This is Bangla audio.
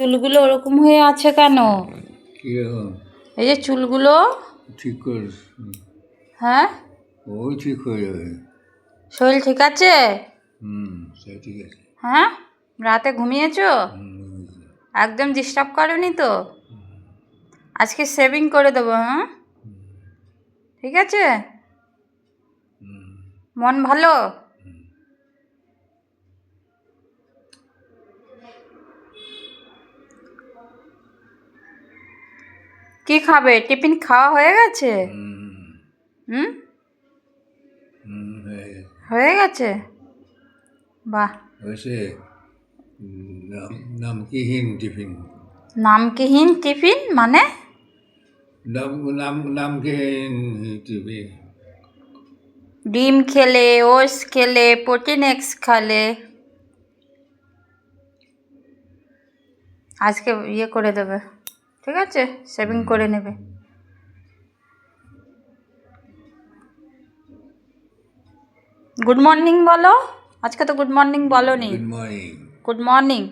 চুলগুলো ওরকম হয়ে আছে কেন? এই যে চুলগুলো? ঠিক করে হ্যাঁ? ওই ঠিক হয়ে যাবে। শরীর ঠিক আছে? হুম ঠিক আছে। হ্যাঁ? রাতে ঘুমিয়েছো? একদম ডিস্টার্ব করনি তো? আজকে সেভিং করে দেবো হ্যাঁ? ঠিক আছে? মন ভালো? কি খাবে? টিফিন খাওয়া হয়ে গেছে? হুম, হয়ে। হয়ে গেছে? বাহ। হয়েছে? নামকিহীন টিফিন? নামকিহীন টিফিন? মানে? নাম নাম নামকিহীন টিফিন? ডিম খেলে ওস খেলে প্রোটিন এক্স খেলে। আজকে ইয়ে করে দেবে। ঠিক আছে? সেভিং করে নেবে। গুড মর্নিং বলো। আজকে তো গুড মর্নিং বলো নি গুড মর্নিং গুড মর্নিং